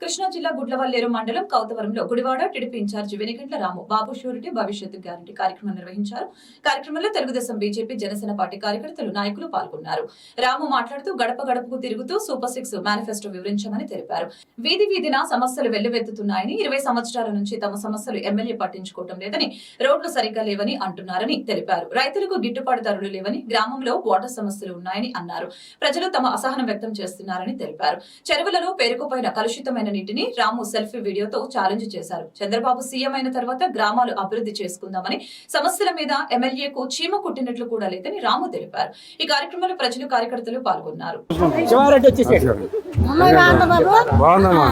కృష్ణా జిల్లా గుడ్లవల్లేరు మండలం కౌతవరంలో Gudivada TDP incharge Venigandla Ramu Babu surety భవిష్యత్తు గ్యారంటీ కార్యక్రమం నిర్వహించారు. కార్యక్రమంలో తెలుగుదేశం బీజేపీ జనసేన పార్టీ కార్యకర్తలు నాయకులు పాల్గొన్నారు. రాము మాట్లాడుతూ గడప గడపకు తిరుగుతూ సూపర్ సిక్స్ మేనిఫెస్టో వివరించామని తెలిపారు. వీధి వీధిన సమస్యలు వెల్లువెత్తుతున్నాయని ఇరవై సంవత్సరాల నుంచి తమ సమస్యలు ఎమ్మెల్యే పట్టించుకోవడం లేదని రోడ్లు సరిగ్గా లేవని అంటున్నారని తెలిపారు. రైతులకు గిట్టుబాటు ధరలు లేవని గ్రామంలో వాటర్ సమస్యలు ఉన్నాయని అన్నారు. ప్రజలు తమ అసహనం వ్యక్తం చేస్తున్నారని తెలిపారు. చెరువులలో పేరుకుపోయిన కలుషితమైన నీటిని రాము సెల్ఫీ వీడియోతో ఛాలెంజ్ చేశారు. చంద్రబాబు సీఎం అయిన తర్వాత గ్రామాలు అభివృద్ధి చేసుకుందామని సమస్యల మీద ఎమ్మెల్యేకు చీమ కుట్టినట్లు కూడా లేదని రాము తెలిపారు. ఈ కార్యక్రమంలో ప్రజలు కార్యకర్తలు పాల్గొన్నారు వచ్చేసాడు బాగుందమ్మా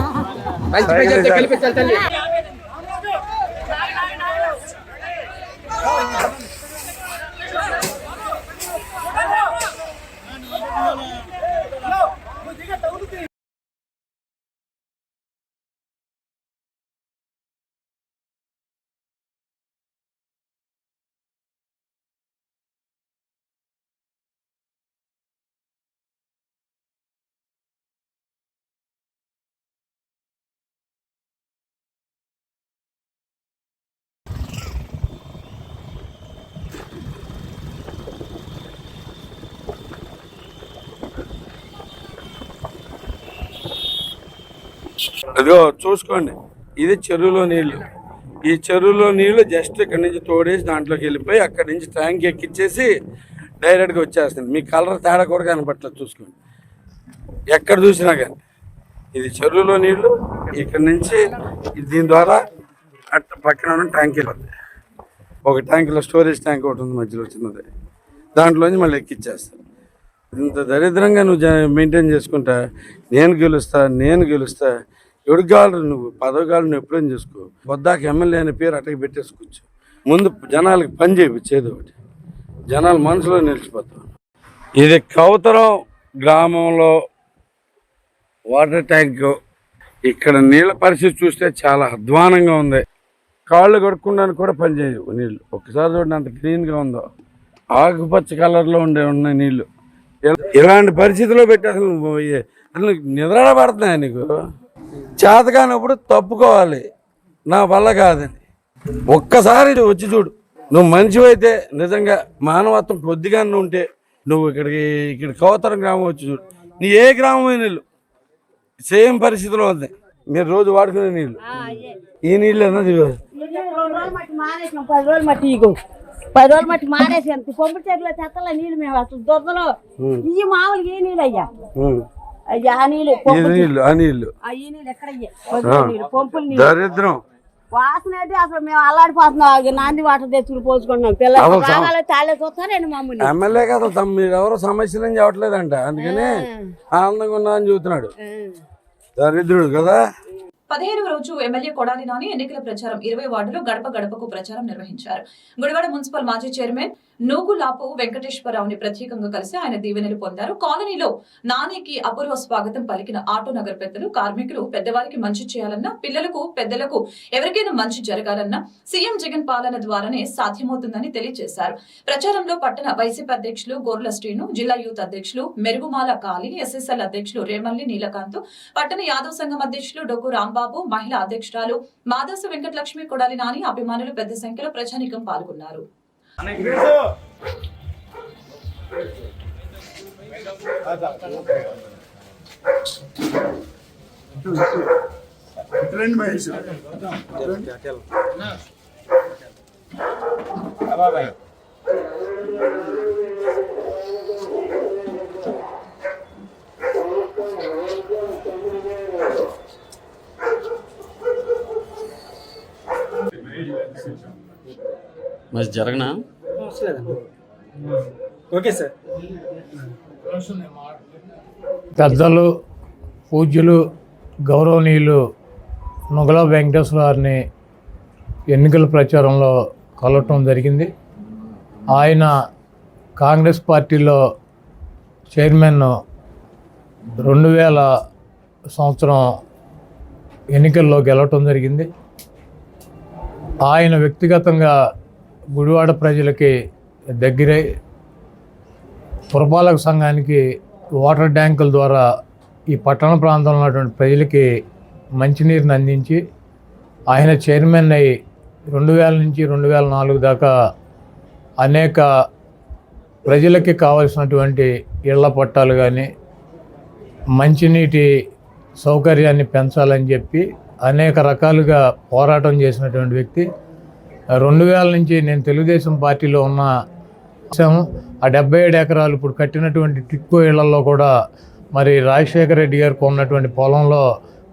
మంచి ప్రజలతో కల్పించాలి తల్లి అదిగో చూసుకోండి. ఇది చెరువులో నీళ్ళు. ఈ చెరువులో నీళ్ళు జస్ట్ ఇక్కడ నుంచి తోడేసి దాంట్లోకి వెళ్ళిపోయి అక్కడి నుంచి ట్యాంక్ ఎక్కిచ్చేసి డైరెక్ట్గా వచ్చేస్తుంది. మీ కలర్ తేడా కూడా కనపట్లేదు చూసుకోండి. ఎక్కడ చూసినా కానీ. ఇది చెరువులో నీళ్ళు. ఇక్కడ నుంచి దీని ద్వారా అట్ట పక్కన ఉన్న ట్యాంక్ వెళ్ళింది ఒక ట్యాంకులో స్టోరేజ్ ట్యాంక్ ఒకటి ఉంది మధ్యలో చిన్నది. దాంట్లోంచి మళ్ళీ ఎక్కిచ్చేస్తారు ఇంత దరిద్రంగా నువ్వు మెయింటైన్ చేసుకుంటా నేను గెలుస్తా నేను గెలుస్తా ఎవరికి కావాలి నువ్వు పదవి కావాలి నువ్వు ఎప్పుడైనా చేసుకో. వద్దాక ఎమ్మెల్యే అనే పేరు అట్టకి పెట్టేసుకోవచ్చు ముందు జనాలకి పని చేయించేది ఒకటి. జనాలు మనసులో నిలిచిపోతాం ఇది కౌతరం గ్రామంలో వాటర్ ట్యాంక్. ఇక్కడ నీళ్ళ పరిస్థితి చూస్తే చాలా అధ్వానంగా ఉంది. కాళ్ళు కడుక్కోవడానికి కూడా పనిచేయవు నీళ్ళు. ఒక్కసారి చూడండి అంత క్లీన్గా ఉందో. ఆకుపచ్చ కలర్లో ఉండే ఉన్నాయి నీళ్ళు. ఇలాంటి పరిస్థితిలో పెట్టి అసలు నువ్వు అసలు నిద్ర పడుతున్నాయి నీకు? చేత కానప్పుడు తప్పుకోవాలి. నా వల్ల కాదని ఒక్కసారి వచ్చి చూడు. నువ్వు మంచివైతే నిజంగా మానవత్వం కొద్దిగా ఉంటే నువ్వు ఇక్కడికి ఇక్కడ కౌతరం గ్రామం వచ్చి చూడు. నీ ఏ గ్రామం నీళ్ళు? సేమ్ పరిస్థితిలో ఉంది. మీరు రోజు వాడుకునే నీళ్ళు. ఈ నీళ్ళు అన్నది పది రోజులు మట్టి పది రోజులు మట్టి మానేసి పంపు చెట్ల చెత్తల నీళ్ళు మేము అసలు దొరదలో. ఈ మామూలుగా ఈ నీళ్ళు అయ్యా? దరిద్రం. వాసన అయితే అసలు మేము అల్లాడిపోతున్నాం. ఆ నాంది వాటర్ తెచ్చుకుని పోసుకుంటున్నాం పిల్లలు రాగాలి తాళే చూస్తారండి మమ్మల్ని? ఎమ్మెల్యే కదా తమ మీరు ఎవరో సమస్యలు ఏం చెప్పట్లేదంట. అందుకని ఆనందంగా ఉన్నా అని చెబుతున్నాడు దరిద్రుడు కదా. పదిహేను రోజు ఎమ్మెల్యే కొడాలి నాని ఎన్నికల ప్రచారం ఇరవై వార్డులో గడప గడపకు ప్రచారం నిర్వహించారు. గుడివాడ మున్సిపల్ మాజీ చైర్మన్ నూగులాపు వెంకటేశ్వరరావుని ప్రత్యేకంగా కలిసి ఆయన దీవెనలు పొందారు. కాలనీలో నానికి అపూర్వ స్వాగతం పలికిన ఆటో నగర్ పెద్దలు కార్మికులు పెద్దవారికి మంచి చేయాలన్నా పిల్లలకు పెద్దలకు ఎవరికైనా మంచి జరగాలన్నా సీఎం జగన్ పాలన ద్వారానే సాధ్యమవుతుందని తెలియజేశారు. ప్రచారంలో పట్టణ వైసీపీ అధ్యక్షులు గోర్ల శ్రీను జిల్లా యూత్ అధ్యక్షులు మెరుగుమాల కాళీ ఎస్ఎస్ఎల్ అధ్యక్షులు రేమల్లి నీలకాంత్ పట్టణ యాదవ్ సంఘం అధ్యక్షులు డొక్కు రాంబాబు మహిళా అధ్యక్షురాలు మాదాసు వెంకటలక్ష్మి కొడాలి నాని అభిమానులు పెద్ద సంఖ్యలో ప్రజానికం పాల్గొన్నారు. రండి మహేష్ బాబాయ్ Thank you. మరి జరగనా? Okay sir. పెద్దలు పూజ్యులు గౌరవనీయులు నుగల వెంకటేశ్వర గారిని ఎన్నికల ప్రచారంలో కలవటం జరిగింది. ఆయన కాంగ్రెస్ పార్టీలో చైర్మన్ రెండు వేల సంవత్సరం ఎన్నికల్లో గెలవటం జరిగింది. ఆయన వ్యక్తిగతంగా గుడివాడ ప్రజలకి దగ్గరై పురపాలక సంఘానికి వాటర్ ట్యాంకుల ద్వారా ఈ పట్టణ ప్రాంతంలో ఉన్నటువంటి ప్రజలకి మంచినీరుని అందించి ఆయన చైర్మన్ అయ్యి రెండు వేల నుంచి రెండు వేల నాలుగు దాకా అనేక ప్రజలకి కావలసినటువంటి ఇళ్ళ పట్టాలు కానీ మంచినీటి సౌకర్యాన్ని పెంచాలని చెప్పి అనేక రకాలుగా పోరాటం చేసినటువంటి వ్యక్తి. రెండు వేల నుంచి నేను తెలుగుదేశం పార్టీలో ఉన్న అంశాము ఆ డెబ్బై ఏడు ఎకరాలు ఇప్పుడు కట్టినటువంటి టిక్కో ఇళ్ళలో కూడా మరి రాజశేఖర రెడ్డి గారికి ఉన్నటువంటి పొలంలో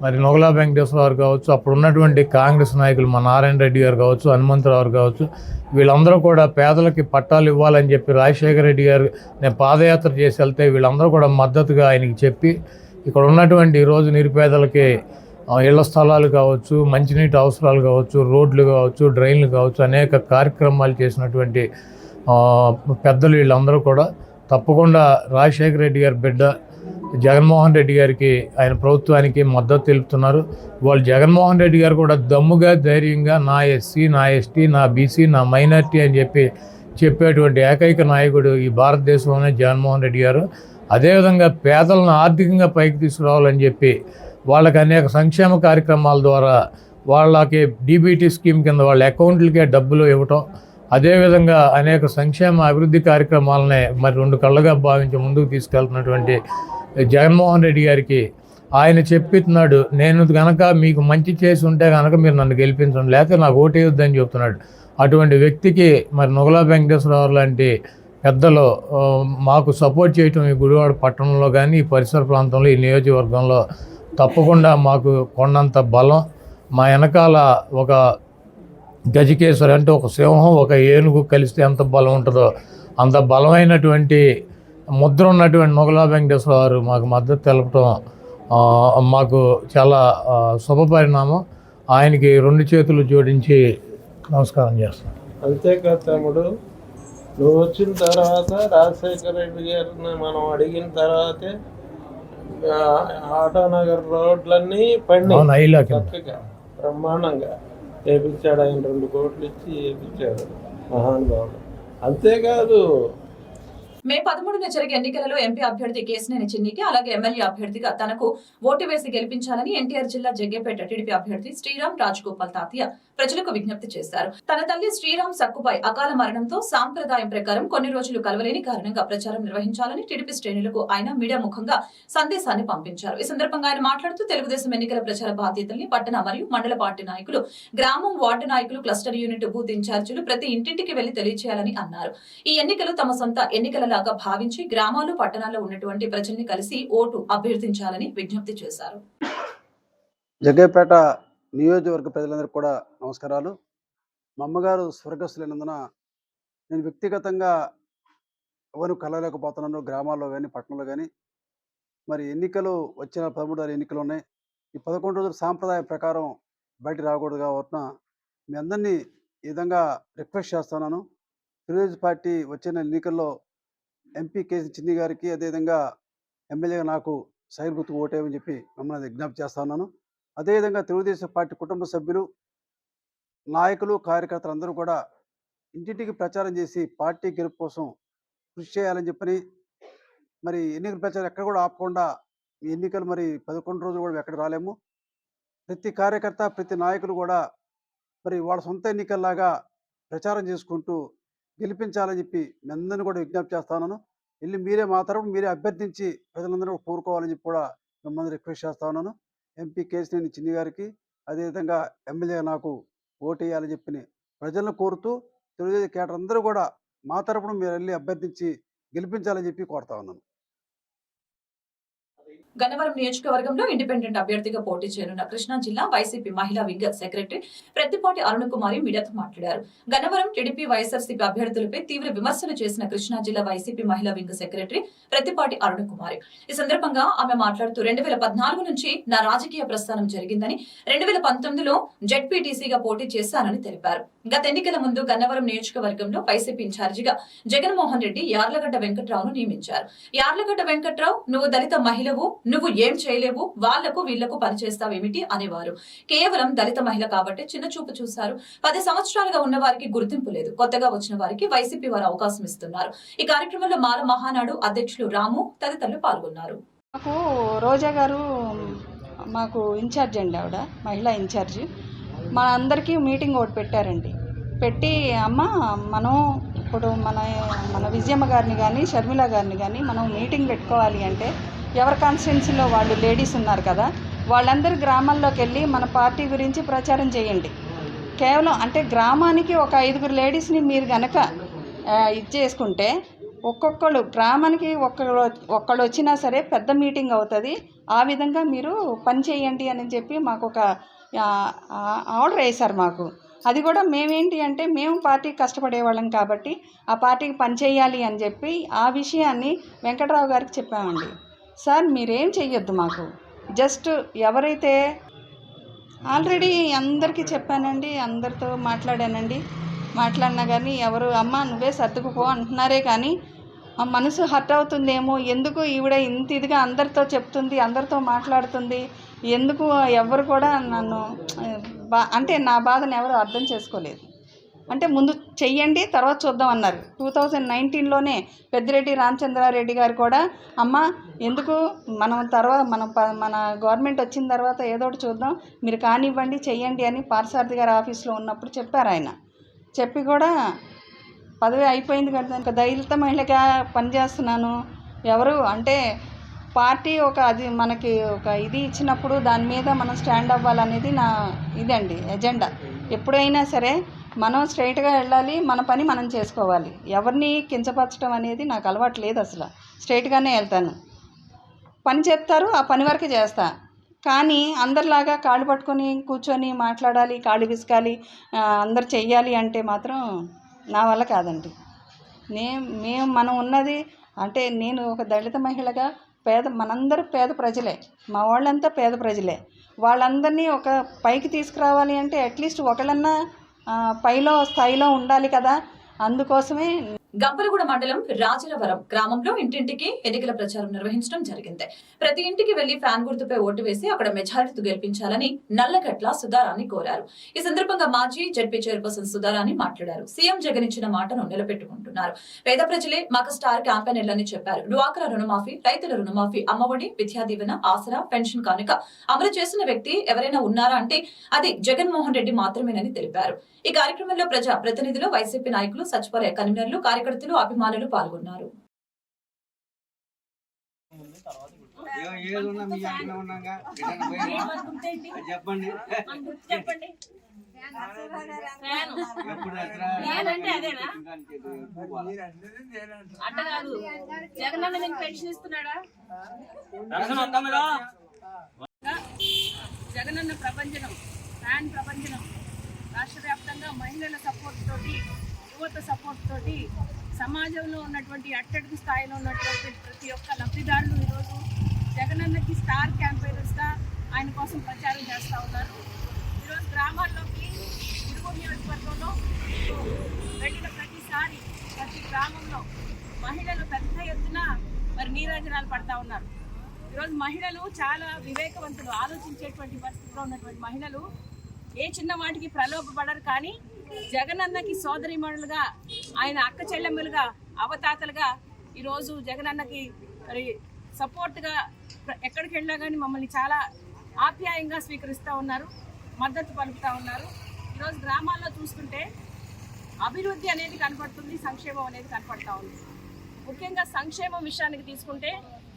మరి నొగలా వెంకటేశ్వరరావు కావచ్చు అప్పుడు ఉన్నటువంటి కాంగ్రెస్ నాయకులు మా నారాయణ రెడ్డి గారు కావచ్చు హనుమంతరావు గారు కావచ్చు వీళ్ళందరూ కూడా పేదలకి పట్టాలు ఇవ్వాలని చెప్పి రాజశేఖర రెడ్డి గారు నేను పాదయాత్ర చేసి వెళ్తే వీళ్ళందరూ కూడా మద్దతుగా ఆయనకి చెప్పి ఇక్కడ ఉన్నటువంటి ఈరోజు నిరుపేదలకి ఇళ్ళ స్థలాలు కావచ్చు మంచినీటి అవసరాలు కావచ్చు రోడ్లు కావచ్చు డ్రైన్లు కావచ్చు అనేక కార్యక్రమాలు చేసినటువంటి పెద్దలు వీళ్ళందరూ కూడా తప్పకుండా రాజశేఖర రెడ్డి గారి బిడ్డ జగన్మోహన్ రెడ్డి గారికి ఆయన ప్రభుత్వానికి మద్దతు తెలుపుతున్నారు. వాళ్ళు జగన్మోహన్ రెడ్డి గారు కూడా దమ్ముగా ధైర్యంగా నా ఎస్సీ నా ఎస్టీ నా బీసీ నా మైనార్టీ అని చెప్పి చెప్పేటువంటి ఏకైక నాయకుడు ఈ భారతదేశంలోనే జగన్మోహన్ రెడ్డి గారు. అదేవిధంగా పేదలను ఆర్థికంగా పైకి తీసుకురావాలని చెప్పి వాళ్ళకి అనేక సంక్షేమ కార్యక్రమాల ద్వారా వాళ్ళకి డీబీటీ స్కీమ్ కింద వాళ్ళ అకౌంట్లకే డబ్బులు ఇవ్వటం అదేవిధంగా అనేక సంక్షేమ అభివృద్ధి కార్యక్రమాలనే మరి రెండు కళ్ళుగా భావించి ముందుకు తీసుకెళ్తున్నటువంటి జగన్మోహన్ రెడ్డి గారికి ఆయన చెప్పిస్తున్నాడు నేను కనుక మీకు మంచి చేసి ఉంటే కనుక మీరు నన్ను గెలిపించండి లేకపోతే నాకు ఓటేయొద్దని చెప్తున్నాడు. అటువంటి వ్యక్తికి మరి నుగలా వెంకటేశ్వరరావు లాంటి పెద్దలు మాకు సపోర్ట్ చేయటం ఈ గుడివాడ పట్టణంలో కానీ ఈ పరిసర ప్రాంతంలో ఈ నియోజకవర్గంలో తప్పకుండా మాకు కొండంత బలం. మా వెనకాల ఒక గజకేశ్వరి అంటే ఒక సింహం ఒక ఏనుగు కలిస్తే ఎంత బలం ఉంటుందో. అంత బలమైనటువంటి ముద్ర ఉన్నటువంటి నొగలా వెంకటేశ్వర గారు మాకు మద్దతు తెలపటం మాకు చాలా శుభపరిణామం ఆయనకి రెండు చేతులు జోడించి నమస్కారం చేస్తాను అంతేకాదు తమ్ముడు నువ్వు వచ్చిన తర్వాత రాజశేఖర రెడ్డి గారిని మనం అడిగిన తర్వాతే ఆటోనగర్ రోడ్లన్నీ పండి. చక్కగా బ్రహ్మాండంగా వేపించాడు ఆయన రెండు కోట్లు ఇచ్చి వేపించాడు. మహానుభావుడు అంతేకాదు మే పదమూడున జరిగే ఎన్నికలలో ఎంపీ అభ్యర్థి కేసినేని చిన్నికి అలాగే ఎమ్మెల్యే అభ్యర్థిగా తనకు ఓటు వేసి గెలిపించాలని ఎన్టీఆర్ జిల్లా జగ్గేపేట టీడీపీ అభ్యర్థి శ్రీరామ్ రాజగోపాల్ తాతయ్య ప్రజలకు విజ్ఞప్తి చేశారు. తన తల్లి శ్రీరామ్ సక్కుపై అకాల మరణంతో సాంప్రదాయం ప్రకారం కొన్ని రోజులు కలవలేని కారణంగా ప్రచారం నిర్వహించాలని టీడీపీ శ్రేణులకు ఆయన మీడియా ముఖంగా సందేశాన్ని పంపించారు. ఈ సందర్భంగా ఆయన మాట్లాడుతూ తెలుగుదేశం ఎన్నికల ప్రచార బాధ్యతల్ని పట్టణ మరియు మండల పార్టీ నాయకులు గ్రామం వార్డు నాయకులు క్లస్టర్ యూనిట్ బూత్ ఇన్ఛార్జీలు ప్రతి ఇంటింటికి వెళ్ళి తెలియచేయాలని అన్నారు. ఈ ఎన్నికలు తమ సొంత ఎన్నికలలాగా భావించి గ్రామాలు పట్టణాల్లో ఉన్నటువంటి ప్రజల్ని కలిసి ఓటు అభ్యర్థించాలని విజ్ఞప్తి చేశారు. జగ్గైపేట నియోజకవర్గ ప్రజలందరికీ కూడా నమస్కారాలు. మా అమ్మగారు స్వర్గస్థులైనందున నేను వ్యక్తిగతంగా ఎవరు కలవలేకపోతున్నాను గ్రామాల్లో కానీ పట్టణంలో కానీ మరి ఎన్నికలు వచ్చిన పదమూడు ఎన్నికలు ఉన్నాయి ఈ పదకొండు రోజుల సాంప్రదాయ ప్రకారం బయట రాకూడదు కాబట్టి మీ అందరినీ ఈ విధంగా రిక్వెస్ట్ చేస్తున్నాను. తెలుగుదేశం పార్టీ వచ్చిన ఎన్నికల్లో ఎంపీ కేసీ చిన్ని గారికి అదేవిధంగా ఎమ్మెల్యేగా నాకు సైడ్ గుర్తు ఓటేయమని చెప్పి మిమ్మల్ని విజ్ఞప్తి చేస్తా ఉన్నాను అదేవిధంగా తెలుగుదేశం పార్టీ కుటుంబ సభ్యులు నాయకులు కార్యకర్తలు అందరూ కూడా ఇంటింటికి ప్రచారం చేసి పార్టీ గెలుపు కోసం కృషి చేయాలని చెప్పని మరి ఎన్నికల ప్రచారం ఎక్కడ కూడా ఆపకుండా ఈ ఎన్నికలు మరి పదకొండు రోజులు కూడా ఎక్కడ రాలేము. ప్రతి కార్యకర్త ప్రతి నాయకులు కూడా మరి వాళ్ళ సొంత ఎన్నికల్లాగా ప్రచారం చేసుకుంటూ గెలిపించాలని చెప్పి మీ అందరిని కూడా విజ్ఞప్తి చేస్తాను వెళ్ళి మీరే మా తరపు మీరే అభ్యర్థించి ప్రజలందరూ కూడా కోరుకోవాలని చెప్పి కూడా మిమ్మల్ని రిక్వెస్ట్ చేస్తా ఉన్నాను. ఎంపీ కేసినేని చిన్ని గారికి అదేవిధంగా ఎమ్మెల్యే నాకు ఓటు వేయాలని చెప్పి ప్రజలను కోరుతూ తెలుగుదేశం కేటర్ అందరూ కూడా మా తరపున మీరు వెళ్ళి అభ్యర్థించి గెలిపించాలని చెప్పి కోరుతా ఉన్నాను. గన్నవరం నియోజకవర్గంలో ఇండిపెండెంట్ అభ్యర్థిగా పోటీ చేయనున్న కృష్ణా జిల్లా వైసీపీ మహిళా వింగ్ సెక్రటరీ ప్రత్తిపాటి అరుణ్ కుమారి మీడియాతో మాట్లాడారు. గన్నవరం టీడీపీ వైఎస్ఆర్సీపీ అభ్యర్థులపై తీవ్ర విమర్శలు చేసిన కృష్ణా జిల్లా వైసీపీ మహిళా వింగ్ సెక్రటరీ ప్రత్తిపాటి అరుణ్ కుమారి ఈ సందర్భంగా ఆమె మాట్లాడుతూ రెండు వేల పద్నాలుగు నుంచి నా రాజకీయ ప్రస్థానం జరిగిందని రెండు వేల పంతొమ్మిదిలో జెడ్పీటీసీగా పోటీ చేశానని తెలిపారు. గత ఎన్నికల ముందు గన్నవరం నియోజకవర్గంలో వైసీపీ ఇన్ఛార్జిగా జగన్మోహన్ రెడ్డి యార్లగడ్డ వెంకట్రావును నియమించారు. యార్లగడ్డ వెంకట్రావు నువ్వు దళిత మహిళవు నువ్వు ఏం చేయలేవు వాళ్ళకు వీళ్ళకు పనిచేస్తావేమిటి అనేవారు. కేవలం దళిత మహిళ కాబట్టి చిన్న చూపు చూశారు. పది సంవత్సరాలుగా ఉన్న వారికి గుర్తింపు లేదు. కొత్తగా వచ్చిన వారికి వైసీపీ వారు అవకాశం ఇస్తున్నారు. ఈ కార్యక్రమంలో మాల మహానాడు అధ్యక్షులు రాము తదితరులు పాల్గొన్నారు. మాకు రోజా గారు మాకు ఇన్ఛార్జ్ అండి ఆవిడ మహిళా ఇన్ఛార్జ్. మన అందరికీ మీటింగ్ ఒకటి పెట్టారండి. పెట్టి అమ్మ మనం ఇప్పుడు మన మన విజయమ్మ గారిని కానీ షర్మిల గారిని కానీ మనం మీటింగ్ పెట్టుకోవాలి అంటే ఎవరి కాన్స్టిట్యున్సీలో వాళ్ళు లేడీస్ ఉన్నారు కదా వాళ్ళందరూ గ్రామాల్లోకి వెళ్ళి మన పార్టీ గురించి ప్రచారం చేయండి. కేవలం అంటే గ్రామానికి ఒక ఐదుగురు లేడీస్ని మీరు కనుక ఇది చేసుకుంటే ఒక్కొక్కళ్ళు గ్రామానికి ఒక్కళ్ళు ఒక్కళ్ళు వచ్చినా సరే పెద్ద మీటింగ్ అవుతుంది. ఆ విధంగా మీరు పని చేయండి అని చెప్పి మాకు ఒక ఆర్డర్ వేశారు మాకు. అది కూడా మేమేంటి అంటే మేము పార్టీకి కష్టపడేవాళ్ళం కాబట్టి ఆ పార్టీకి పని చేయాలి అని చెప్పి ఆ విషయాన్ని వెంకట్రావు గారికి చెప్పామండి. సార్ మీరేం చెయ్యొద్దు మాకు. జస్ట్ ఎవరైతే ఆల్రెడీ అందరికీ చెప్పానండి అందరితో మాట్లాడానండి. మాట్లాడినా కానీ ఎవరు అమ్మ నువ్వే సర్దుకుపో అంటున్నారే కానీ ఆ మనసు హర్ట్ అవుతుందేమో ఎందుకు ఈవిడ ఇంత ఇదిగా అందరితో చెప్తుంది అందరితో మాట్లాడుతుంది ఎందుకు ఎవరు కూడా నన్ను బా అంటే నా బాధను ఎవరు అర్థం చేసుకోలేదు. అంటే ముందు చెయ్యండి తర్వాత చూద్దాం అన్నారు. టూ థౌజండ్ నైన్టీన్లోనే పెద్దిరెడ్డి రామచంద్రారెడ్డి గారు కూడా అమ్మ ఎందుకు మనం తర్వాత మన ప- మన గవర్నమెంట్ వచ్చిన తర్వాత ఏదో ఒకటి చూద్దాం మీరు కానివ్వండి చెయ్యండి అని పార్సారథి గారి ఆఫీస్లో ఉన్నప్పుడు చెప్పారు ఆయన. చెప్పి కూడా పదవి అయిపోయింది కదా ఇంకా దళిత మహిళగా పనిచేస్తున్నాను. ఎవరు? అంటే పార్టీ ఒక అది మనకి ఒక ఇది ఇచ్చినప్పుడు దాని మీద మనం స్టాండ్ అవ్వాలనేది నా ఇదండి ఎజెండా. ఎప్పుడైనా సరే మనం స్ట్రైట్గా వెళ్ళాలి మన పని మనం చేసుకోవాలి. ఎవరిని కించపరచడం అనేది నాకు అలవాటు లేదు అసలు. స్ట్రైట్గానే వెళ్తాను. పని చెప్తారు ఆ పని వరకు చేస్తా. కానీ అందరిలాగా కాళ్ళు పట్టుకొని కూర్చొని మాట్లాడాలి కాళ్ళు విసకాలి అందరు చెయ్యాలి అంటే మాత్రం నా వల్ల కాదండి. నే మేము మనం ఉన్నది అంటే నేను ఒక దళిత మహిళగా పేద మనందరూ పేద ప్రజలే. మా వాళ్ళంతా పేద ప్రజలే. వాళ్ళందరినీ ఒక పైకి తీసుకురావాలి అంటే అట్లీస్ట్ ఒకళ్ళన్నా పైలో స్థాయిలో ఉండాలి కదా. అందుకోసమే గంపలగూడ మండలం రాజరవరం గ్రామంలో ఇంటింటికి ఎన్నికల ప్రచారం నిర్వహించడం జరిగింది. ప్రతి ఇంటికి వెళ్ళి ఫ్యాన్ గుర్తుపై ఓటు వేసి అక్కడ మెజారిటీతో గెలిపించాలని నల్లగట్ల సుధారాన్ని కోరారు. ఈ సందర్భంగా మాజీ జడ్పీ చైర్పర్సన్ సుధారాన్ని మాట్లాడారు. సీఎం జగన్ ఇచ్చిన మాటను నిలబెట్టుకుంటున్నారు. పేద ప్రజలే మాకు స్టార్ క్యాంపెయినర్లని చెప్పారు. డ్వాక్రా రుణమాఫీ రైతుల రుణమాఫీ అమ్మఒడి విద్యా దీవెన ఆసరా పెన్షన్ కానుక అమలు చేసిన వ్యక్తి ఎవరైనా ఉన్నారా అంటే అది జగన్మోహన్ రెడ్డి మాత్రమేనని తెలిపారు. ఈ కార్యక్రమంలో ప్రజా ప్రతినిధులు వైసీపీ నాయకులు సచివాలయ కన్వీనర్లు కార్యకర్తలు అభిమానులు పాల్గొన్నారు. చెప్పండి. అట్ట కాదు జగనన్న పెన్షన్ ఇస్తున్నాడా జగనన్న ప్రపంచనం ఫ్యాన్ ప్రపంచనం రాష్ట్ర వ్యాప్తంగా మహిళల సపోర్ట్ తోటి యువత సపోర్ట్ తోటి సమాజంలో ఉన్నటువంటి అట్టడుగు స్థాయిలో ఉన్నటువంటి ప్రతి ఒక్క లబ్ధిదారులు ఈరోజు జగనన్నకి స్టార్ క్యాంపెయినర్స్గా ఆయన కోసం ప్రచారం చేస్తూ ఉన్నారు. ఈరోజు గ్రామాల్లోకి ఇరుగు నియోజకవర్గంలో వెళ్ళిన ప్రతిసారి ప్రతి గ్రామంలో మహిళలు పెద్ద ఎత్తున మరి నీరాజనాలు పడతా ఉన్నారు. ఈరోజు మహిళలు చాలా వివేకవంతులు ఆలోచించేటువంటి పరిస్థితిలో ఉన్నటువంటి మహిళలు ఏ చిన్న వాటికి ప్రలోభపడరు కానీ జగనన్నకి సోదరిమణులుగా ఆయన అక్క చెల్లెమ్మలుగా అవతాతలుగా ఈరోజు జగనన్నకి మరి సపోర్ట్గా ఎక్కడికి వెళ్ళినా కానీ మమ్మల్ని చాలా ఆప్యాయంగా స్వీకరిస్తూ ఉన్నారు మద్దతు పలుకుతూ ఉన్నారు. ఈరోజు గ్రామాల్లో చూసుకుంటే అభివృద్ధి అనేది కనపడుతుంది సంక్షేమం అనేది కనపడతా ఉంది. ముఖ్యంగా సంక్షేమం విషయానికి తీసుకుంటే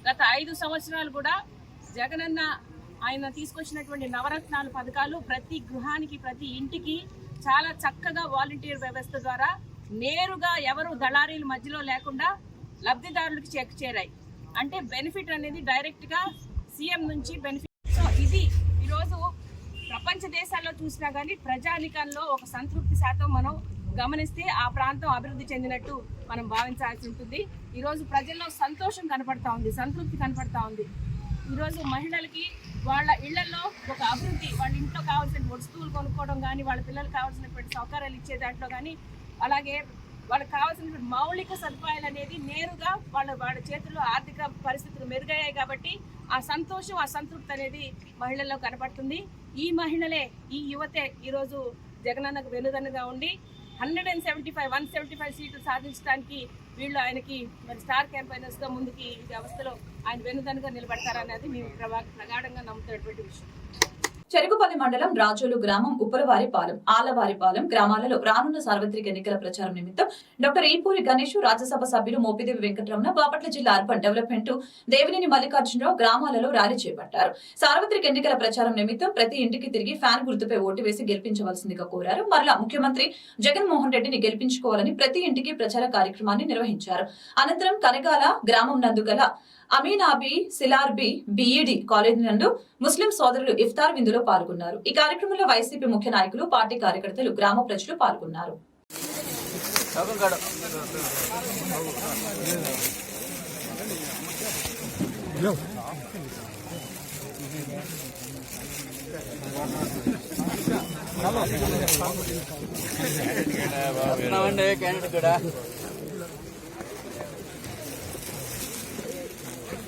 గత ఐదు సంవత్సరాలు కూడా జగనన్న ఆయన తీసుకొచ్చినటువంటి నవరత్నాలు పథకాలు ప్రతి గృహానికి ప్రతి ఇంటికి చాలా చక్కగా వాలంటీర్ వ్యవస్థ ద్వారా నేరుగా ఎవరు దళారీల మధ్యలో లేకుండా లబ్ధిదారులకు చెక్ చేరాయి. అంటే బెనిఫిట్ అనేది డైరెక్ట్గా సీఎం నుంచి బెనిఫిట్. సో ఇది ఈరోజు ప్రపంచ దేశాల్లో చూసినా కానీ ప్రజానికంలో ఒక సంతృప్తి శాతం మనం గమనిస్తే ఆ ప్రాంతం అభివృద్ధి చెందినట్టు మనం భావించాల్సి ఉంటుంది. ఈరోజు ప్రజల్లో సంతోషం కనపడతా ఉంది సంతృప్తి కనపడతా ఉంది. ఈరోజు మహిళలకి వాళ్ళ ఇళ్ళలో ఒక అభివృద్ధి వాళ్ళ ఇంట్లో కావాల్సిన వస్తువులు కొనుక్కోవడం కానీ వాళ్ళ పిల్లలకు కావాల్సినటువంటి సౌకర్యాలు ఇచ్చే దాంట్లో కానీ అలాగే వాళ్ళకి కావాల్సినటువంటి మౌలిక సదుపాయాలు అనేది నేరుగా వాళ్ళ వాళ్ళ చేతుల్లో ఆర్థిక పరిస్థితులు మెరుగయ్యాయి కాబట్టి ఆ సంతోషం ఆ సంతృప్తి అనేది మహిళల్లో కనపడుతుంది ఈ మహిళలే ఈ యువతే ఈరోజు జగనన్నకు వెనుదన్నుగా ఉండి hundred and seventy five one seventy five సీట్లు సాధించడానికి వీళ్ళు ఆయనకి మరి స్టార్ క్యాంపైనర్స్గా ముందుకి ఈ వ్యవస్థలో ఆయన వెనుదనుగా నిలబడతారనేది మేము ప్రగాఢంగా నమ్ముతున్నటువంటి విషయం. చెరుకుపల్లి మండలం రాజోలు గ్రామం ఉప్పలవారిపాలెం ఆలవారిపాలెం గ్రామాలలో రానున్న సార్వత్రిక ఎన్నికల ప్రచారం నిమిత్తం డాక్టర్ ఈపూరి గణేష్ రాజ్యసభ సభ్యులు మోపిదేవి వెంకటరమణ బాపట్ల జిల్లా అర్బన్ డెవలప్మెంట్ దేవినేని మల్లికార్జునరావు గ్రామాలలో ర్యాలీ చేపట్టారు. సార్వత్రిక ఎన్నికల ప్రచారం నిమిత్తం ప్రతి ఇంటికి తిరిగి ఫ్యాన్ గుర్తుపై ఓటు వేసి గెలిపించవలసిందిగా కోరారు. మరలా ముఖ్యమంత్రి జగన్మోహన్ రెడ్డిని గెలిపించుకోవాలని ప్రతి ఇంటికి ప్రచార కార్యక్రమాన్ని నిర్వహించారు. అనంతరం కనగాల గ్రామం నందు గల అమీనాబి సిలార్బి బిఈడి కాలేజీ నందు ముస్లిం సోదరులు ఇఫ్తార్ విందులో పాల్గొన్నారు. ఈ కార్యక్రమంలో వైసీపీ ముఖ్య నాయకులు పార్టీ కార్యకర్తలు గ్రామ ప్రజలు పాల్గొన్నారు.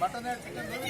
बटन है चिकन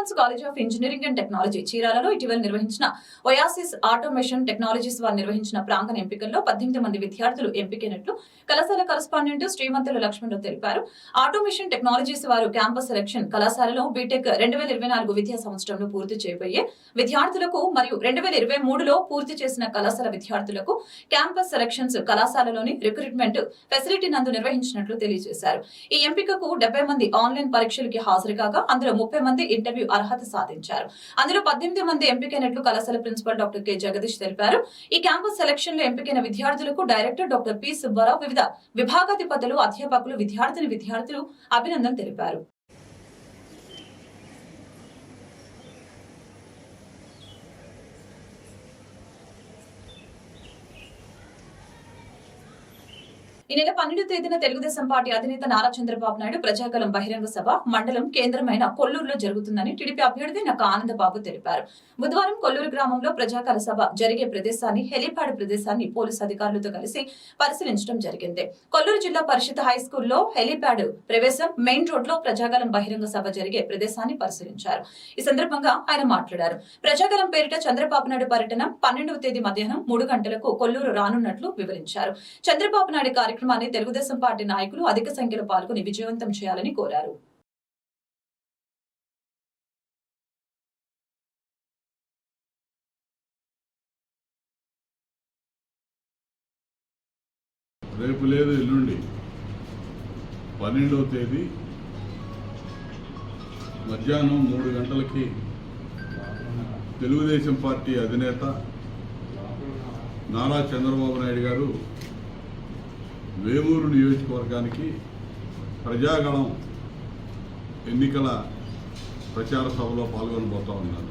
Ann's college of engineering and technology చీరాలలో ఇటీవల నిర్వహించిన ఒయాసిస్ ఆటోమేషన్ టెక్నాలజీస్ వారు నిర్వహించిన ప్రాంగణ ఎంపికల్లో పద్దెనిమిది మంది విద్యార్థులు ఎంపికైనట్లు కళాశాల కరస్పాండెంట్ శ్రీమంతుల లక్ష్మణరావు తెలిపారు. ఆటోమేషన్ టెక్నాలజీస్ వారు క్యాంపస్ సెలక్షన్ కళాశాలలో బీటెక్ రెండు వేల ఇరవై నాలుగు విద్యా సంవత్సరంలో పూర్తి చేయబోయే విద్యార్థులకు మరియు రెండు వేల ఇరవై మూడులో పూర్తి చేసిన కళాశాల విద్యార్థులకు క్యాంపస్ సెలక్షన్స్ కళాశాలలోని రిక్రూట్మెంట్ ఫెసిలిటీ నందు నిర్వహించినట్లు తెలియజేశారు. ఈ ఎంపికకు డెబ్బై మంది ఆన్లైన్ పరీక్షలకి హాజరు కాగా అందులో ముప్పై మంది ఇంటర్వ్యూ అర్హత సాధించారు. అందులో పద్దెనిమిది మంది ఎంపికైనట్లు కళాశాల ప్రిన్సిపల్ డాక్టర్ కె. జగదీష్ తెలిపారు. ఈ క్యాంపస్ సెలక్షన్లో ఎంపికైన విద్యార్థులకు డైరెక్టర్ డాక్టర్ పి. సుబ్బారావు వివిధ విభాగాధిపతులు అధ్యాపకులు విద్యార్థిని విద్యార్థులు అభినందన తెలిపారు. ఈ నెల పన్నెండు తేదీన తెలుగుదేశం పార్టీ అధినేత నారా చంద్రబాబు నాయుడు ప్రజాకలం బహిరంగ సభ మండలం కేంద్రమైన కొల్లూరులో జరుగుతుందని టీడీపీ అభ్యర్థి నక్క ఆనందబాబు తెలిపారు. బుధవారం కొల్లూరు గ్రామంలో ప్రజాకల సభ జరిగే ప్రదేశాన్ని హెలిప్యాడ్ ప్రదేశాన్ని పోలీసు అధికారులతో కలిసి పరిశీలించడం జరిగింది. కొల్లూరు జిల్లా పరిషత్ హై స్కూల్లో హెలిప్యాడ్ ప్రవేశం మెయిన్ రోడ్లో ప్రజాకలం బహిరంగ సభ జరిగే ప్రదేశాన్ని పరిశీలించారు. ఈ సందర్భంగా ఆయన మాట్లాడారు. ప్రజాకలం పేరిట చంద్రబాబు నాయుడు పర్యటన పన్నెండవ తేదీ మధ్యాహ్నం మూడు గంటలకు కొల్లూరు రానున్నట్లు వివరించారు. చంద్రబాబు నాయుడు కార్యక్రమం కార్యక్రమాన్ని తెలుగుదేశం పార్టీ నాయకులు అధిక సంఖ్యలో పాల్గొని విజయవంతం చేయాలని కోరారు. రేపు లేదు ఎల్లుండి. పన్నెండవ తేదీ మధ్యాహ్నం మూడు గంటలకి తెలుగుదేశం పార్టీ అధినేత నారా చంద్రబాబు నాయుడు గారు వేమూరు నియోజకవర్గానికి ప్రజాగణం ఎన్నికల ప్రచార సభలో పాల్గొనబోతా ఉన్నారు.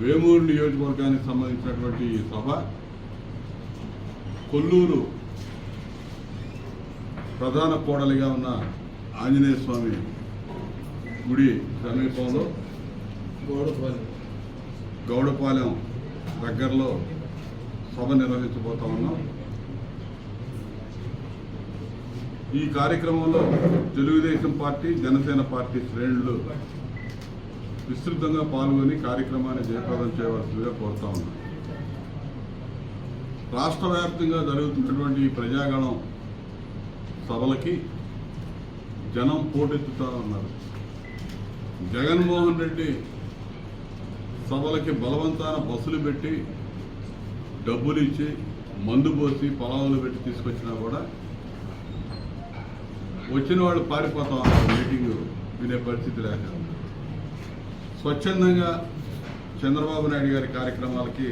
వేమూరు నియోజకవర్గానికి సంబంధించినటువంటి ఈ సభ కొల్లూరు ప్రధాన కోడలిగా ఉన్న ఆంజనేయ స్వామి గుడి సమీపంలో గౌడపాలెం దగ్గరలో సభ నిర్వహించబోతా ఉన్నాం. ఈ కార్యక్రమంలో తెలుగుదేశం పార్టీ జనసేన పార్టీ శ్రేణులు విస్తృతంగా పాల్గొని కార్యక్రమాన్ని జయప్రదం చేయవలసిందిగా కోరుతా ఉన్నాను రాష్ట్ర వ్యాప్తంగా జరుగుతున్నటువంటి ఈ ప్రజాగణం సభలకి జనం పోటెత్తుతా ఉన్నారు. జగన్మోహన్ రెడ్డి సభలకి బలవంతాన బస్సులు పెట్టి డబ్బులు ఇచ్చి మందు పోసి పొలాలు పెట్టి తీసుకొచ్చినా కూడా వచ్చిన వాళ్ళు పారిపోతాం మీటింగ్ వినే పరిస్థితి లేక. స్వచ్ఛందంగా చంద్రబాబు నాయుడు గారి కార్యక్రమాలకి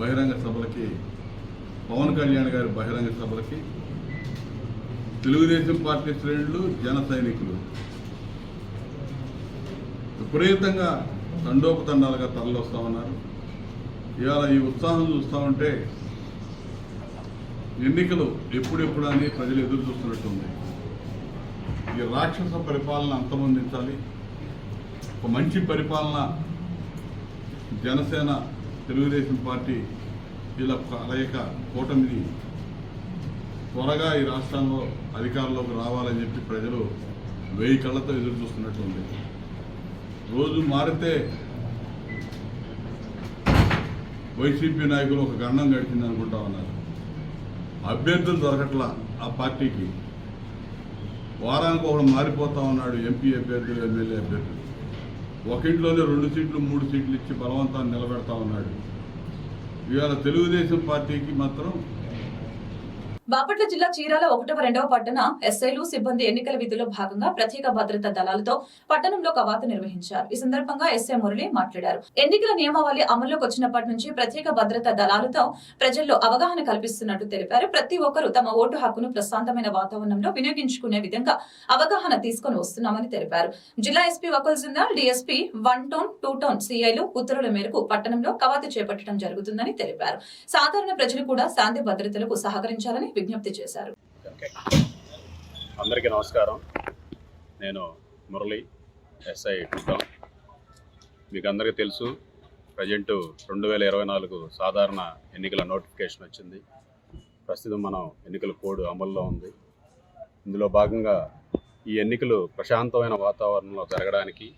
బహిరంగ సభలకి పవన్ కళ్యాణ్ గారి బహిరంగ సభలకి తెలుగుదేశం పార్టీ శ్రేణులు జన సైనికులు. విపరీతంగా తండోపతండాలుగా తరలొస్తా ఉన్నారు. ఇవాళ ఈ ఉత్సాహం చూస్తూ ఉంటే ఎన్నికలు ఎప్పుడెప్పుడు అని ప్రజలు ఎదురు చూస్తున్నట్టుంది. ఈ రాక్షస పరిపాలన అంతమొందించాలి. ఒక మంచి పరిపాలన జనసేన తెలుగుదేశం పార్టీ వీళ్ళ కలయిక కూటమిది త్వరగా ఈ రాష్ట్రంలో అధికారంలోకి రావాలని చెప్పి ప్రజలు వెయ్యి కళ్ళతో ఎదురు చూస్తున్నట్లుంది రోజు మారితే వైసీపీ నాయకులు ఒక గండం గడిచింది అనుకుంటా ఉన్నారు. అభ్యర్థులు దొరకట్లా ఆ పార్టీకి. వారానికి ఒకడు మారిపోతా ఉన్నాడు ఎంపీ అభ్యర్థులు ఎమ్మెల్యే అభ్యర్థులు. ఒకింట్లోనే రెండు సీట్లు మూడు సీట్లు ఇచ్చి బలవంతాన్ని నిలబెడతా ఉన్నాడు. ఇవాళ తెలుగుదేశం పార్టీకి మాత్రం బాపట్ల జిల్లా చీరాల ఒకటవ రెండవ పట్టణ ఎస్ఐలు సిబ్బంది ఎన్నికల విధుల్లో భాగంగా ప్రత్యేక భద్రతా దళాలతో పట్టణంలో కవాతు నిర్వహించారు. ఈ సందర్భంగా ఎస్ఐ మురళి మాట్లాడారు. ఎన్నికల నియమావళి అమల్లోకి వచ్చినప్పటి నుంచి ప్రత్యేక భద్రతా దళాలతో ప్రజల్లో అవగాహన కల్పిస్తున్నట్టు తెలిపారు. ప్రతి ఒక్కరూ తమ ఓటు హక్కును ప్రశాంతమైన వాతావరణంలో వినియోగించుకునే విధంగా అవగాహన తీసుకొని వస్తున్నామని తెలిపారు. జిల్లా SP Vakul Jindal DSP one town two town సిఐలు ఉత్తర్వుల మేరకు పట్టణంలో కవాతు చేపట్టడం జరుగుతుందని తెలిపారు. సాధారణ ప్రజలు కూడా శాంతి భద్రతలకు సహకరించాలని విజ్ఞప్తి చేశారు. అందరికీ నమస్కారం. నేను మురళి ఎస్ఐ టూటౌన్ మీకు అందరికీ తెలుసు ప్రజెంటు రెండు వేల ఇరవై నాలుగు సాధారణ ఎన్నికల నోటిఫికేషన్ వచ్చింది. ప్రస్తుతం మనం ఎన్నికల కోడ్ అమల్లో ఉంది. ఇందులో భాగంగా ఈ ఎన్నికలు ప్రశాంతమైన వాతావరణంలో జరగడానికి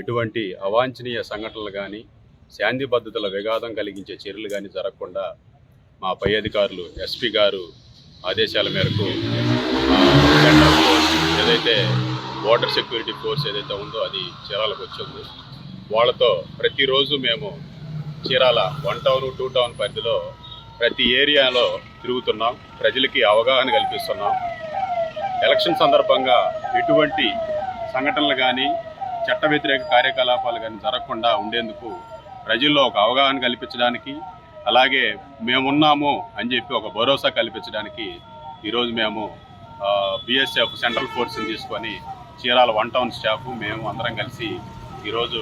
ఎటువంటి అవాంఛనీయ సంఘటనలు కానీ శాంతి భద్రతల విఘాతం కలిగించే చర్యలు కానీ జరగకుండా మా పై అధికారులు ఎస్పీ గారు ఆదేశాల మేరకు సెంట్రల్ ఫోర్స్ ఏదైతే వాటర్ సెక్యూరిటీ ఫోర్స్ ఏదైతే ఉందో అది చీరాలకు వచ్చింది. వాళ్ళతో ప్రతిరోజు మేము Chirala one town two town పరిధిలో ప్రతి ఏరియాలో తిరుగుతున్నాం. ప్రజలకి అవగాహన కల్పిస్తున్నాం. ఎలక్షన్ సందర్భంగా ఎటువంటి సంఘటనలు కానీ చట్ట వ్యతిరేక కార్యకలాపాలు కానీ జరగకుండా ఉండేందుకు ప్రజల్లో ఒక అవగాహన కల్పించడానికి అలాగే మేమున్నాము అని చెప్పి ఒక భరోసా కల్పించడానికి ఈరోజు మేము బిఎస్ఎఫ్ సెంట్రల్ ఫోర్స్ని తీసుకొని చీరాల వన్ టౌన్ స్టాఫ్ మేము అందరం కలిసి ఈరోజు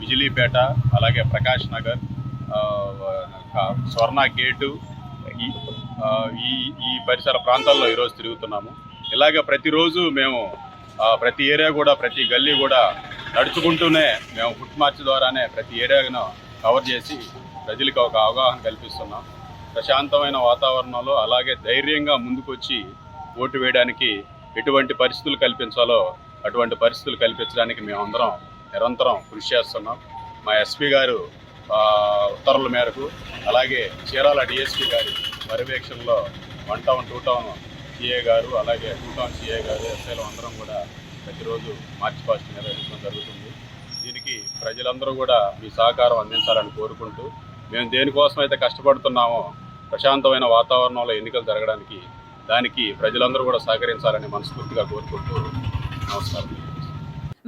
విజిలీపేట అలాగే ప్రకాష్ నగర్ స్వర్ణ గేటు ఈ ఈ పరిసర ప్రాంతాల్లో ఈరోజు తిరుగుతున్నాము. ఇలాగే ప్రతిరోజు మేము ప్రతి ఏరియా కూడా ప్రతి గల్లీ కూడా నడుచుకుంటూనే మేము ఫుట్ మార్చ్ ద్వారానే ప్రతి ఏరియాను కవర్ చేసి ప్రజలకు ఒక అవగాహన కల్పిస్తున్నాం. ప్రశాంతమైన వాతావరణంలో అలాగే ధైర్యంగా ముందుకొచ్చి ఓటు వేయడానికి ఎటువంటి పరిస్థితులు కల్పించాలో అటువంటి పరిస్థితులు కల్పించడానికి మేమందరం నిరంతరం కృషి చేస్తున్నాం. మా ఎస్పీ గారు ఉత్తర్వుల మేరకు అలాగే చీరాల డిఎస్పీ గారి పర్యవేక్షణలో one town two town CA గారు అలాగే టూ టౌన్ సిఏ గారు ఎస్ఐలు అందరం కూడా ప్రతిరోజు మార్చి పాస్ట్ నిర్వహించడం జరుగుతుంది. దీనికి ప్రజలందరూ కూడా మీ సహకారం అందించాలని కోరుకుంటూ మేము దేనికోసం అయితే కష్టపడుతున్నామో ప్రశాంతమైన వాతావరణంలో ఎన్నికలు జరగడానికి దానికి ప్రజలందరూ కూడా సహకరించాలని మనస్ఫూర్తిగా కోరుకుంటూ నమస్కారం.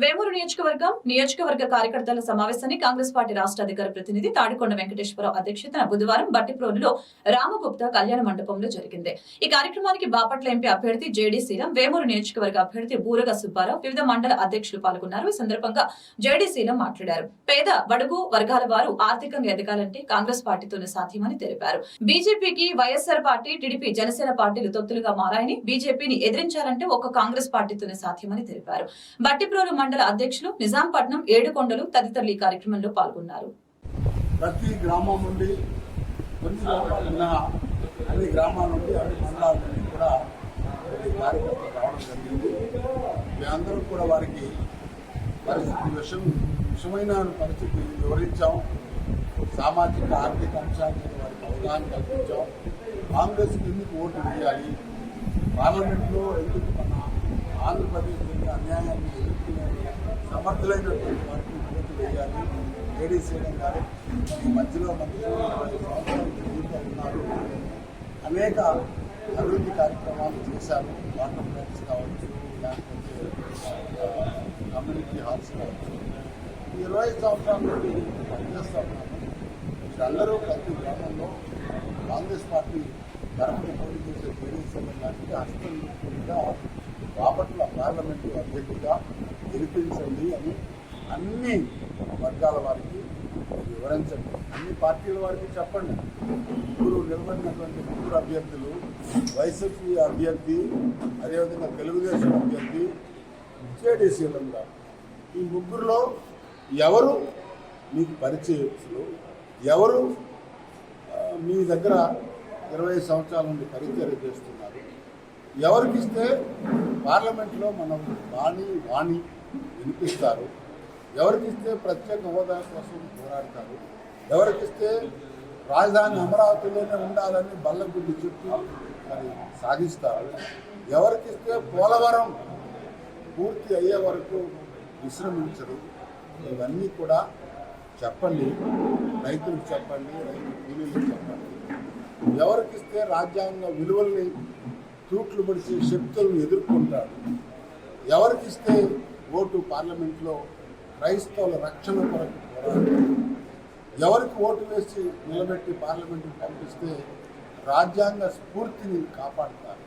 వేమూరు నియోజకవర్గం నియోజకవర్గ కార్యకర్తల సమావేశాన్ని కాంగ్రెస్ పార్టీ రాష్ట్ర అధికార ప్రతినిధి తాడికొండ వెంకటేశ్వరరావు అధ్యక్షతన బుధవారం బట్టిప్రోలులో రామగుప్త కళ్యాణ మండపంలో జరిగింది. ఈ కార్యక్రమానికి బాపట్ల ఎంపీ అభ్యర్థి జేడీ శీలం వేమూరు నియోజకవర్గ అభ్యర్థి బూరగ సుబ్బారావు వివిధ మండల అధ్యక్షులు పాల్గొన్నారు. ఈ సందర్భంగా జేడీ శీలం మాట్లాడారు. పేద బడుగు వర్గాల వారు ఆర్థికంగా ఎదగాలంటే కాంగ్రెస్ పార్టీతోనే సాధ్యమని తెలిపారు. బీజేపీకి వైఎస్ఆర్ పార్టీ టీడీపీ జనసేన పార్టీలు తొత్తులుగా మారాయని బీజేపీని ఎదిరించాలంటే ఒక్క కాంగ్రెస్ పార్టీతోనే సాధ్యమని తెలిపారు. బట్టిప్రోలు మండల అధ్యక్షులు నిజాంపట్నం ఏడుకొండలు తదితరులు ఈ కార్యక్రమంలో పాల్గొన్నారు. ప్రతి గ్రామం నుండి కొన్ని గ్రామాలు ఉన్న అన్ని గ్రామాల నుండి అన్ని మండలాల నుండి కూడా ఈ కార్యకర్తలు రావడం జరిగింది. మేమందరం కూడా వారికి పరిస్థితి విషయం విషమైన పరిస్థితి వివరించాం. సామాజిక ఆర్థిక అంశాల మీద వారికి అవగాహన కల్పించాం. కాంగ్రెస్కి ఎందుకు ఓటు వేయాలి? పార్లమెంట్లో ఎందుకు మన ఆంధ్రప్రదేశ్ అన్యాయాన్ని ఎదుర్కొని సమర్థులైనటువంటి వారికి ఓటు వేయాలి లేడీస్ చేయడం కానీ ఈ మధ్యలో మనకి ఉన్నారు. అనేక అభివృద్ధి కార్యక్రమాలు చేశారు. వాటర్ ప్లాంట్స్ కావచ్చు లేకపోతే కమ్యూనిటీ హాల్స్ కావచ్చు. ఈ ఇరవై సంవత్సరాల నుండి నేను ఉన్నాను మీరందరూ ప్రతి గ్రామంలో కాంగ్రెస్ పార్టీ ధర్మని పోటీ చేసే జేడీసీ గారికి హస్తనిగా బాపట్ల పార్లమెంటు అభ్యర్థిగా గెలిపించండి అని అన్ని వర్గాల వారికి వివరించండి. అన్ని పార్టీల వారికి చెప్పండి. ముగ్గురు నిలబడినటువంటి ముగ్గురు అభ్యర్థులు వైసీపీ అభ్యర్థి అదేవిధంగా తెలుగుదేశం అభ్యర్థి జేడీసీలు ఉన్నారు ఈ ముగ్గురులో ఎవరు మీకు పరిచయస్తులు? ఎవరు మీ దగ్గర ఇరవై సంవత్సరాల నుండి పరిచయం చేస్తున్నారు? ఎవరికిస్తే పార్లమెంట్లో మనం వాణి వాణి వినిపిస్తారు. ఎవరికిస్తే ప్రత్యేక హోదా కోసం పోరాడతారు ఎవరికిస్తే రాజధాని అమరావతిలోనే ఉండాలని బల్లగుడ్డి చెప్పి మరి సాధిస్తారు ఎవరికిస్తే పోలవరం పూర్తి అయ్యే వరకు విశ్రమించరు. ఇవన్నీ కూడా చెప్పండి రైతులకు చెప్పండి రైతు కూలీలకు చెప్పండి. ఎవరికిస్తే రాజ్యాంగ విలువల్ని తూట్లు పడిచి శక్తులను ఎదుర్కొంటాడు ఎవరికిస్తే ఓటు పార్లమెంట్లో క్రైస్తవుల రక్షణ కొరకు ఎవరికి ఓటు వేసి నిలబెట్టి పార్లమెంటుకు పంపిస్తే రాజ్యాంగ స్ఫూర్తిని కాపాడుతారు.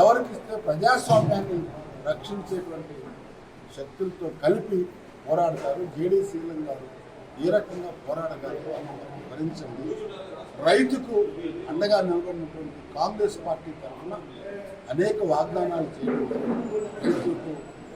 ఎవరికిస్తే ప్రజాస్వామ్యాన్ని రక్షించేటువంటి శక్తులతో కలిపి పోరాడతారు. జేడీ శ్రీలం గారు ఏ రకంగా పోరాడగలరు అని రైతుకు అండగా నిలబడినటువంటి కాంగ్రెస్ పార్టీ తరఫున అనేక వాగ్దానాలు చేయడం రైతులకు